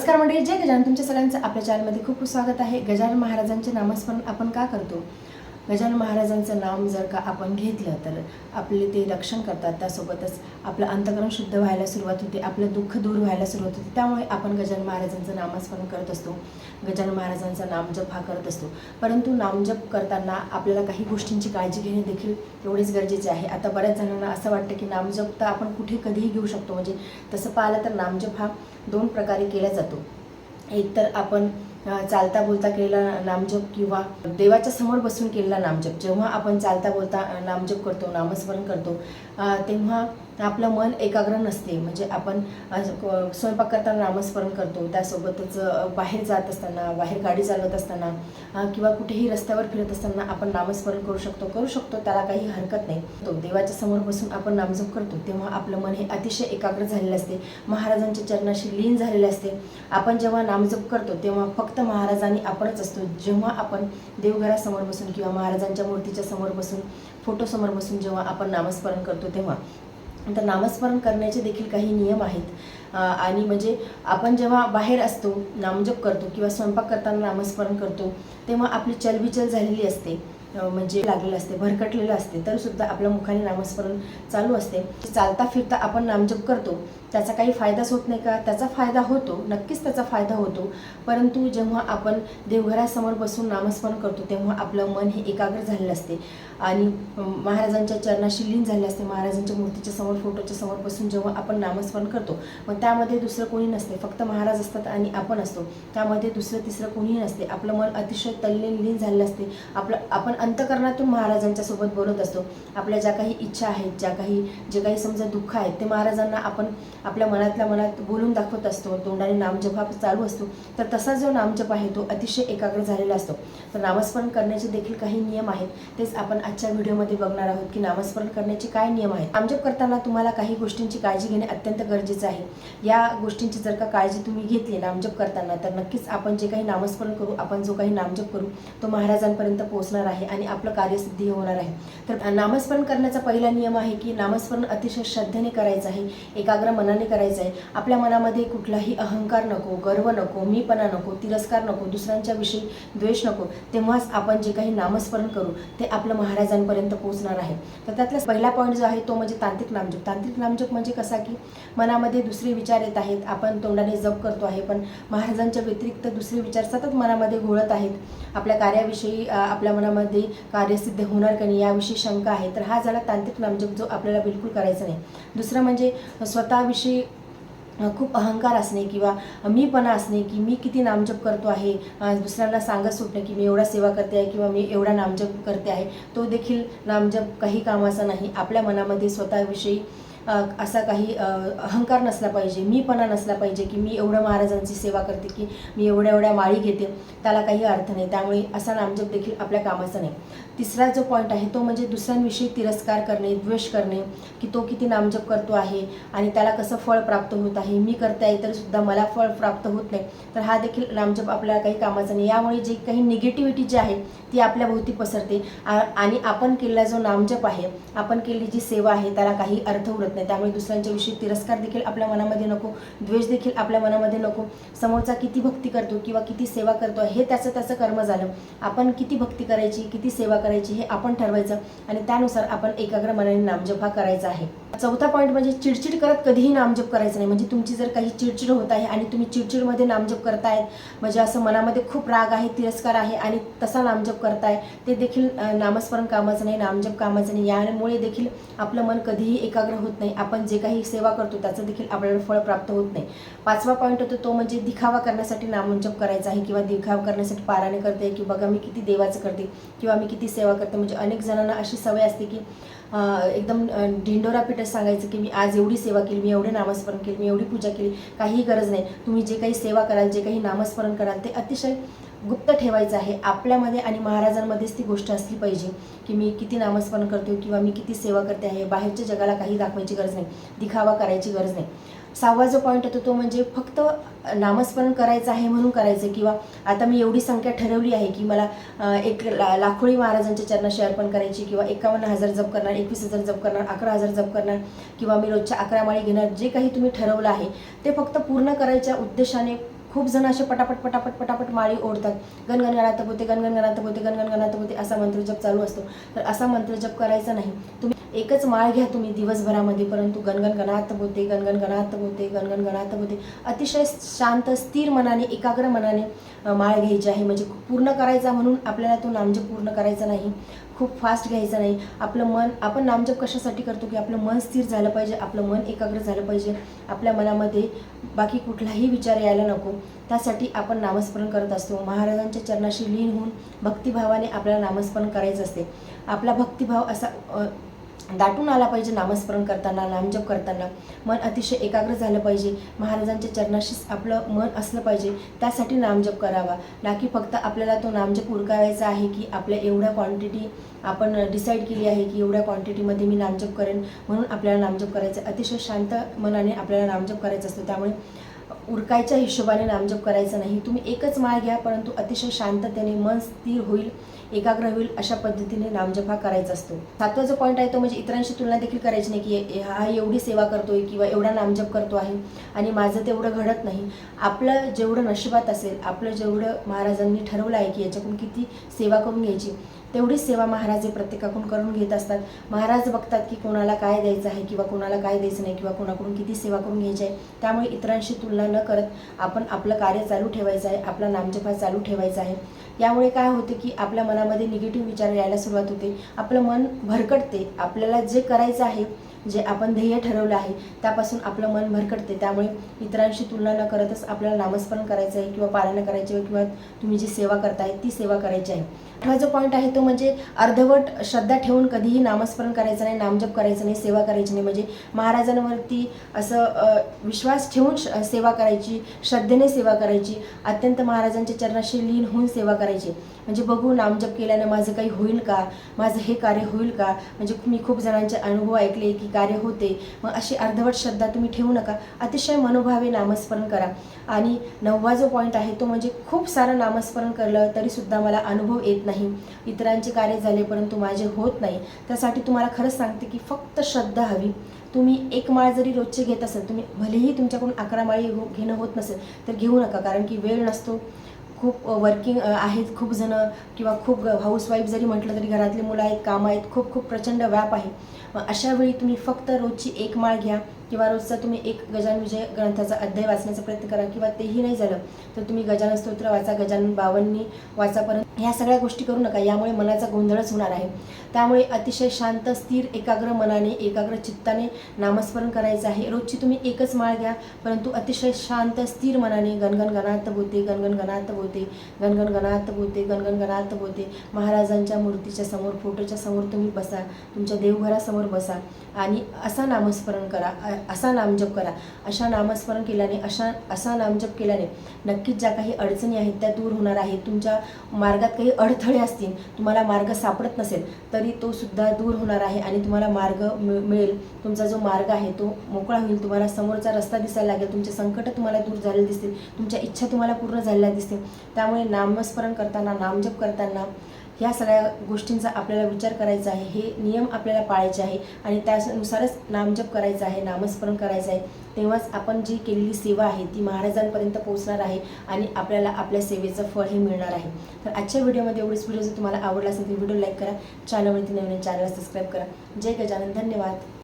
नमस्कार मंडळी जय गजानन. तुमच्या सगळ्यांचं आपल्या चॅनलमध्ये खूप खूप स्वागत आहे. गजानन महाराजांचे नामस्मरण आपण का करतो? गजानन महाराजांचं नाम जर का आपण घेतलं तर आपले ते रक्षण करतात. त्यासोबतच आपलं अंतकरण शुद्ध व्हायला सुरुवात होते आपलं दुःख दूर व्हायला सुरुवात होते. त्यामुळे आपण गजानन महाराजांचं नामस्मरण करत असतो. गजानन महाराजांचा नामजप हा करत असतो. परंतु नामजप करताना आपल्याला काही गोष्टींची काळजी घेणे देखील तेवढेच गरजेचे आहे. आता बऱ्याच जणांना असं वाटतं की नामजप तर आपण कुठे कधीही घेऊ शकतो. म्हणजे तसं पाहिलं तर नामजप हा दोन प्रकारे केला जातो. एक तर आपण चालता बोलता केलेला नामजप किंवा देवाच्या समोर बसून केलेला नामजप. जेव्हा आपण चालता बोलता नामजप करतो नामस्मरण करतो तेव्हा आपलं मन एकाग्र नसते. म्हणजे आपण स्वयंपाक करताना नामस्मरण करतो. त्यासोबतच बाहेर जात असताना बाहेर गाडी चालवत असताना किंवा कुठेही रस्त्यावर फिरत असताना आपण नामस्मरण करू शकतो. करू शकतो त्याला काही हरकत नाही. तो देवाच्या समोर बसून आपण नामजप करतो तेव्हा आपलं मन हे अतिशय एकाग्र झालेलं असते. महाराजांच्या चरणाशी लीन झालेले असते. आपण जेव्हा नामजप करतो तेव्हा फक्त महाराजांनी आपणच असतो. जेव्हा आपण देवघरासमोर बसून किंवा महाराजांच्या मूर्तीच्या समोर बसून फोटोसमोर बसून जेव्हा आपण नामस्मरण करतो तेव्हा तर नामस्मरण करण्याचे देखील काही नियम आहेत. आणि म्हणजे आपण जेव्हा बाहेर असतो नामजप करतो किंवा स्वयंपाक करताना नामस्मरण करतो तेव्हा आपली चलबिचल झालेली असते. म्हणजे लागलेलं असते भरकटलेलं असते तर सुद्धा आपल्या मुखाने नामस्मरण चालू असते. चालता फिरता आपण नामजप करतो त्याचा काही फायदाच होत नाही का? त्याचा फायदा होतो नक्कीच त्याचा फायदा होतो. परंतु जेव्हा आपण देवघरासमोर बसून नामस्मरण करतो तेव्हा आपलं मन हे एकाग्र झालेलं असते. आणि महाराजांच्या चरणाशी लीन झाले असते. महाराजांच्या मूर्तीच्या समोर फोटोच्या समोर बसून जेव्हा आपण नामस्मरण करतो मग त्यामध्ये दुसरं कोणी नसते. फक्त महाराज असतात आणि आपण असतो. त्यामध्ये दुसरं तिसरं कोणीही नसते. आपलं मन अतिशय तल्लीन लीन झालेलं असते. आपलं आपण अंतकरणातून महाराजांच्या सोबत बोलत असतो. आपल्या ज्या काही इच्छा आहेत ज्या काही जे काही समजा दुःख आहेत ते महाराजांना आपण आपल्या मनातल्या मनात बोलून दाखवत असतो. तोंडाने नामजप हा चालू असतो. तर तसा जो नामजप आहे तो अतिशय एकाग्र झालेला असतो. तर नामस्मरण करण्याचे देखील काही नियम आहेत. तेच आपण आजच्या व्हिडिओमध्ये बघणार आहोत की नामस्मरण करण्याचे काय नियम आहेत. नामजप करताना तुम्हाला काही गोष्टींची काळजी घेणे अत्यंत गरजेचं आहे. या गोष्टींची जर का काळजी तुम्ही घेतली नामजप करताना तर नक्कीच आपण जे काही नामस्मरण करू आपण जो काही नामजप करू तो महाराजांपर्यंत पोहोचणार आहे. आणि आपलं कार्यसिद्धी होणार आहे. तर नामस्मरण करण्याचा पहिला नियम आहे की नामस्मरण अतिशय श्रद्धेने करायचं आहे एकाग्र मनाने करायचं आहे. आपल्या मनामध्ये कुठलाही अहंकार नको गर्व नको मीपणा नको तिरस्कार नको दुसऱ्यांच्या विषयी द्वेष नको तेव्हाच आपण जे काही नामस्मरण करू ते आपलं महाराजांपर्यंत पोहोचणार आहे. तर त्यातला पहिला पॉईंट जो आहे तो म्हणजे तांत्रिक नामजप. तांत्रिक नामजप म्हणजे कसा की मनामध्ये दुसरे विचार येत आहेत आपण तोंडाने जप करतो आहे पण महाराजांच्या व्यतिरिक्त दुसरे विचार सतत मनामध्ये घोळत आहेत. आपल्या कार्याविषयी आपल्या मनामध्ये कार्यसिद्ध होणार का नाही याविषयी शंका आहे. तर हा झाला तांत्रिक नामजप जो आपल्याला बिलकुल करायचा नाही. दुसरं म्हणजे स्वतःविषयी खूप अहंकार असणे किंवा मीपणा असणे की मी किती नामजप करतो आहे दुसऱ्यांना सांगत सुटणे की मी एवढा सेवा करते आहे किंवा मी एवढा नामजप करते आहे तो देखील नामजप काही कामाचा नाही. आपल्या मनामध्ये स्वतःविषयी असा काही अहंकार नसला पाहिजे मीपणा नसला पाहिजे की मी एवढं महाराजांची सेवा करते की मी एवढ्या एवढ्या माळी घेते त्याला काही अर्थ नाही. त्यामुळे असा नामजप देखील आपल्या कामाचा नाही. तिसरा जो पॉईंट आहे तो म्हणजे दुसऱ्यांविषयी तिरस्कार करणे द्वेष करणे की तो किती नामजप करतो आहे आणि त्याला कसं फळ प्राप्त होत आहे मी करते आहे तरी सुद्धा मला फळ प्राप्त होत नाही तर हा देखील नामजप आपल्याला काही कामाचा नाही. यामुळे जी काही निगेटिव्हिटी जी आहे ती आपल्या भोवती पसरते. आ- आणि आपण केलेला जो नामजप आहे आपण केलेली जी सेवा आहे त्याला काही अर्थ उरत नाही. त्यामुळे दुसऱ्यांच्या विषयी तिरस्कार देखील आपल्या मनामध्ये नको द्वेष देखील आपल्या मनामध्ये नको. समोरचा किती भक्ती करतो किंवा किती सेवा करतो हे त्याचं त्याचं कर्म झालं. आपण किती भक्ती करायची किती सेवा करायची हे आपण ठरवायचं आणि त्यानुसार आपण एकाग्र मनाने नामजपा करायचा आहे. चौथा पॉईंट म्हणजे चिडचिड करत कधीही नामजप करायचं नाही. म्हणजे तुमची जर काही चिडचिड होत आहे आणि तुम्ही चिडचिडमध्ये नामजप करतायत म्हणजे असं मनामध्ये खूप राग आहे तिरस्कार आहे आणि तसा नामजप करताय ते देखील नामस्मरण कामाचं नाही नामजप कामाचं नाही. यामुळे देखील आपलं मन कधीही एकाग्र होत नाही. आपण जे काही सेवा करतो त्याचं देखील आपल्याला फळ प्राप्त होत नाही. पाचवा पॉईंट होतो तो म्हणजे दिखावा करण्यासाठी नामजप करायचा आहे किंवा दिखावा करण्यासाठी पारायण करते की बघा मी किती देवाचं करते किंवा मी किती सेवा करते. म्हणजे अनेक जणांना अशी सवय असते की एकदम ढिंडोरा पिठच सांगायचं की मी आज एवढी सेवा केली मी एवढे नामस्मरण केली मी एवढी पूजा केली काहीही गरज नाही. तुम्ही जे काही सेवा कराल जे काही नामस्मरण कराल ते अतिशय गुप्त ठेवायचं आहे. आपल्यामध्ये आणि महाराजांमध्येच ती गोष्ट असली पाहिजे की मी किती नामस्मरण करतो किंवा मी किती सेवा करते आहे. बाहेरच्या जगाला काही दाखवायची गरज नाही. दिखावा करायची गरज नाही. सहावा जो पॉईंट होतो तो म्हणजे फक्त नामस्मरण करायचं आहे म्हणून करायचं किंवा आता मी एवढी संख्या ठरवली आहे की मला एक ला लाखोळी महाराजांच्या चरणाशी अर्पण करायची किंवा एकावन्न हजार जप करणार एकवीस हजार जप करणार अकरा हजार जप करणार किंवा मी रोजच्या अकरा माळी घेणार जे काही तुम्ही ठरवलं आहे ते फक्त पूर्ण करायच्या उद्देशाने खूप जण असे पटापट पटापट पटापट माळी ओढतात. गणगण गणात बोते गणगण गणात बोते गणगण गणात बोते असा मंत्रजप चालू असतो. तर असा मंत्रजप करायचा नाही. तुम्ही एकच माळ घ्या तुम्ही दिवसभरामध्ये परंतु गणगण गणात बोलते गणगण गणात बोलते गणगण गणात बोलते अतिशय शांत स्थिर मनाने एकाग्र मनाने माळ घ्यायची आहे. म्हणजे पूर्ण करायचा म्हणून आपल्याला तो नामजप पूर्ण करायचा नाही. खूप फास्ट घ्यायचा नाही. आपलं मन आपण नामजप कशासाठी करतो की आपलं मन स्थिर झालं पाहिजे आपलं मन एकाग्र झालं पाहिजे. आपल्या मनामध्ये बाकी कुठलाही विचार यायला नको. त्यासाठी आपण नामस्मरण करत असतो. महाराजांच्या चरणाशी लीन होऊन भक्तिभावाने आपल्याला नामस्मरण करायचं असते. आपला भक्तिभाव असा दाटून आला पाहिजे नामस्मरण करताना नामजप करताना. मन अतिशय एकाग्र झालं पाहिजे. महाराजांच्या चरणाशीच आपलं मन असलं पाहिजे. त्यासाठी नामजप करावा. ना की फक्त आपल्याला तो नामजप उरकावायचा आहे की आपल्या एवढ्या क्वांटिटी आपण डिसाईड केली आहे की एवढ्या क्वांटिटीमध्ये मी नामजप करेन म्हणून आपल्याला नामजप करायचं. आहे. अतिशय शांत मनाने आपल्याला नामजप करायचं असतं. त्यामुळे उरकायच्या हिशोबाने नामजप करायचं नाही. तुम्ही एकच माळ घ्या परंतु अतिशय शांततेने मन स्थिर होईल. एकाग्र होईल अशा पद्धतीने नामजप हा करायचा असतो. सातवा जो पॉईंट आहे तो म्हणजे इतरांशी तुलना देखील करायची नाही की हा एवढी सेवा करतोय किंवा एवढा नामजप करतो आहे आणि माझं तेवढं घडत नाही. आपलं जेवढं नशिबात असेल आपलं जेवढं महाराजांनी ठरवलं आहे की याच्याकडून किती सेवा करून घ्यायची तेवढीच सेवा महाराज हे प्रत्येकाकडून करून घेत असतात. महाराज बघतात की कोणाला काय द्यायचं आहे किंवा कोणाला काय द्यायचं नाही किंवा कोणाकडून किती सेवा करून घ्यायची आहे. त्यामुळे इतरांशी तुलना न करत आपण आपलं कार्य चालू ठेवायचं आहे आपला नामजपा चालू ठेवायचा आहे. यामुळे काय होते की आपल्या मनामध्ये निगेटिव्ह विचार यायला सुरुवात होते. आपलं मन भरकटते. आपल्याला जे करायचं आहे जे आपण ध्येय ठरवलं आहे त्यापासून आपलं मन भरकटते. त्यामुळे इतरांशी तुलना न करतच आपल्याला नामस्मरण करायचं आहे किंवा पालन करायचे आहे किंवा तुम्ही जी सेवा करताय ती सेवा करायची आहे. आठवा जो पॉईंट आहे तो म्हणजे अर्धवट श्रद्धा ठेवून कधीही नामस्मरण करायचं नाही नामजप करायचं नाही सेवा करायची नाही. म्हणजे महाराजांवरती असं विश्वास ठेवून श- सेवा करायची श्रद्धेने सेवा करायची अत्यंत महाराजांच्या चरणाशी लीन होऊन सेवा करायची. म्हणजे बघू नामजप केल्यानं माझं काही होईल का? माझं हे कार्य होईल का? म्हणजे मी खूप जणांचे अनुभव ऐकले की कार्य होते. मग अशी अर्धवट श्रद्धा तुम्ही ठेवू नका. अतिशय मनोभावे नामस्मरण करा. आणि नववा जो पॉईंट आहे तो म्हणजे खूप सारं नामस्मरण करलं तरीसुद्धा मला अनुभव येत नाही. इतरांचे कार्य झाले परंतु माझे होत नाही. त्यासाठी तुम्हाला खरंच सांगते की फक्त श्रद्धा हवी. तुम्ही एक माळ जरी रोजचे घेत असाल तुम्ही भलेही तुमच्याकडून अकरा माळी हो- घेणं होत नसेल तर घेऊ नका. कारण की वेळ नसतो. खूप वर्किंग आहेत. खूप जणं किंवा खूप हाऊसवाईफ जरी म्हटलं तरी घरातली मुलं आहेत कामं आहेत. खूप खूप प्रचंड व्याप आहे. अशावेळी अशा वेळी तुम्ही फक्त रोजची एक माळ घ्या. किंवा रोजचा तुम्ही एक गजान विजय ग्रंथाचा अध्याय वाचण्याचा प्रयत्न करा किंवा तेही नाही झालं तर तुम्ही गजानन स्तोत्र वाचा गजानन बावन्नी वाचा परत ह्या सगळ्या गोष्टी करू नका. यामुळे मनाचा गोंधळच होणार आहे. त्यामुळे अतिशय शांत स्थिर एकाग्र मनाने एकाग्र चित्ताने नामस्मरण करायचं आहे. रोजची तुम्ही एकच माळ घ्या परंतु अतिशय शांत स्थिर मनाने गणगण गणात बोते गणगण गणात बोते गणगण गणात बोते गणगण गणात बोते. महाराजांच्या मूर्तीच्या समोर फोटोच्या समोर तुम्ही बसा तुमच्या देवघरासमोर बसा आणि असा नामस्मरण करा. असा नामजप करा. अशा नामस्मरण केल्याने अशा असा नामजप केल्याने नक्कीच ज्या काही अडचणी आहेत त्या दूर होणार आहेत. तुमच्या मार्गात काही अडथळे असतील तुम्हाला मार्ग सापडत नसेल तरी तो सुद्धा दूर होणार आहे आणि तुम्हाला मार्ग मिळेल. तुमचा जो मार्ग आहे तो मोकळा होईल. तुम्हाला समोरचा रस्ता दिसायला लागेल. तुमचे संकट तुम्हाला दूर झालेले दिसतील. तुमच्या इच्छा तुम्हाला पूर्ण झालेल्या दिसतील. त्यामुळे नामस्मरण करताना नामजप करताना ह्या सगळ्या गोष्टींचा आपल्याला विचार करायचा आहे हे नियम आपल्याला पाळायचे आहे आणि त्यानुसारच नामजप करायचा आहे नामस्मरण करायचं आहे. तेव्हाच आपण जी केलेली सेवा आहे ती महाराजांपर्यंत पोहोचणार आहे आणि आपल्याला आपल्या सेवेचं फळ हे मिळणार आहे. तर आजच्या व्हिडिओमध्ये एवढीच. व्हिडिओ जर तुम्हाला आवडला असेल तर व्हिडिओ लाईक करा चॅनलवरती नवीन चॅनलला सबस्क्राईब करा. जय गजानन धन्यवाद.